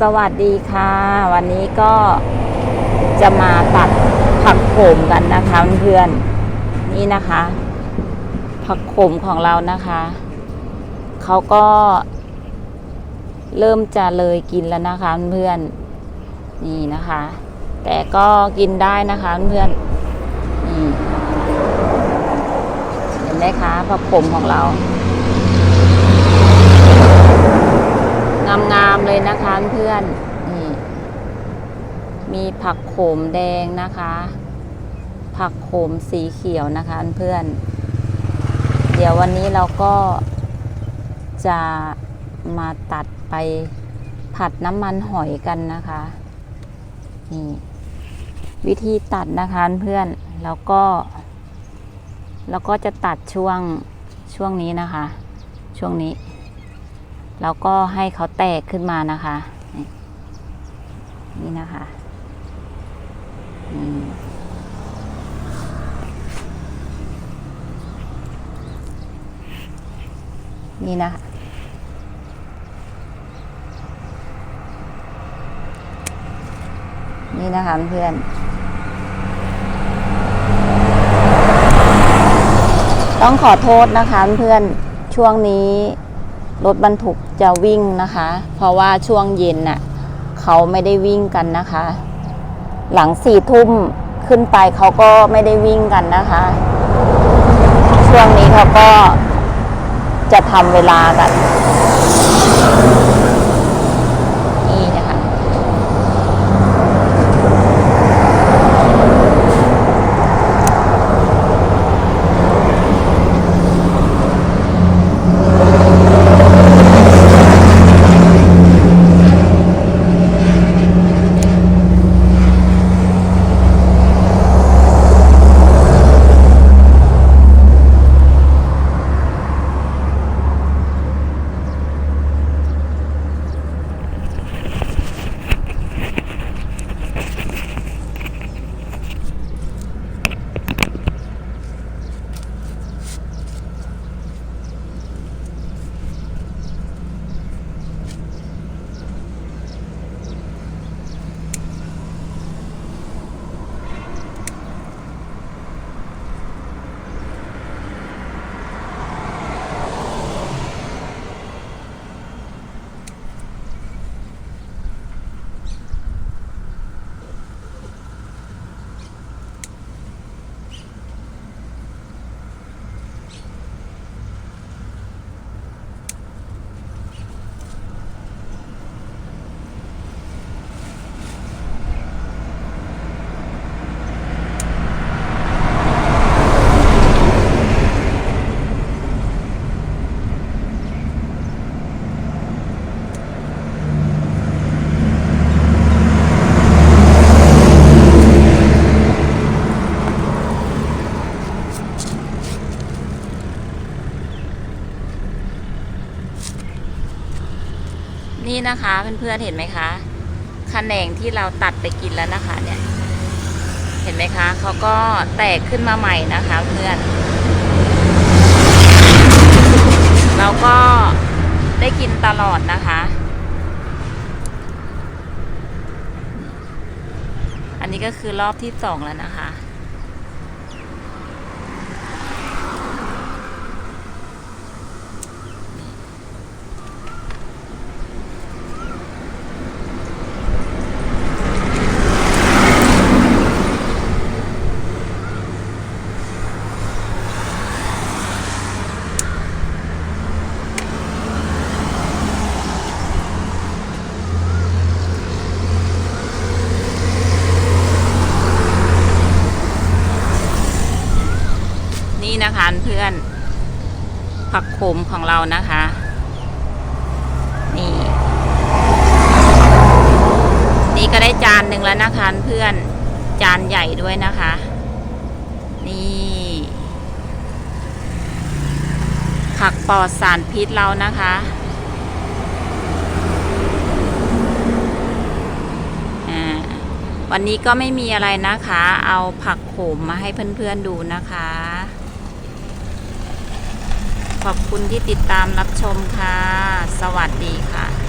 สวัสดีค่ะ วันนี้ก็จะมาตัดผักโขมกันนะคะเพื่อนๆนี่นะคะ ผักโขมของเรานะคะเขาก็เริ่มจะเลยกินแล้วนะคะเพื่อนๆนี่นะคะ แต่ก็กินได้นะคะเพื่อนๆนี่เห็นไหมคะผักโขมของเรา งามๆเลยนะคะเพื่อนนี่มีผักโขมแดงนะคะ ผักโขมสีเขียวนะคะเพื่อน เดี๋ยววันนี้เราก็จะมาตัดไปผัดน้ำมันหอยกันนะคะนี่วิธีตัดนะคะเพื่อนแล้วก็ แล้วก็จะตัดช่วงช่วงนี้นะคะ ช่วงนี้ แล้วก็ให้เขาแตกขึ้นมานะคะ นี่นะคะนี่นะคะนี่นะคะเพื่อนต้องขอโทษนะคะเพื่อนช่วงนี้ รถบรรทุกจะวิ่งนะคะ เพราะว่าช่วงเย็นน่ะเขาไม่ได้วิ่งกันนะคะ หลังสี่ทุ่มขึ้นไปเขาก็ไม่ได้วิ่งกันนะคะ ช่วงนี้เขาก็จะทำเวลากัน นี่นะคะเพื่อนๆเห็นไหมคะขแขนงที่เราตัดไปกินแล้วนะคะ เนี่ย เห็นไหมคะเขาก็แตกขึ้นมาใหม่นะคะเพื่อนเราก็ได้กินตลอดนะคะ อันนี้ก็คือรอบที่สองแล้วนะคะ นี่นะคะเพื่อนผักโขมของเรานะคะ นี่ นี่ก็ได้จานหนึ่งแล้วนะคะเพื่อนจานใหญ่ด้วยนะคะ นี่ผักปลอดสารพิษเรานะคะ วันนี้ก็ไม่มีอะไรนะคะ เอาผักโขมมาให้เพื่อนๆดูนะคะ ขอบคุณที่ติดตามรับชมค่ะ สวัสดีค่ะ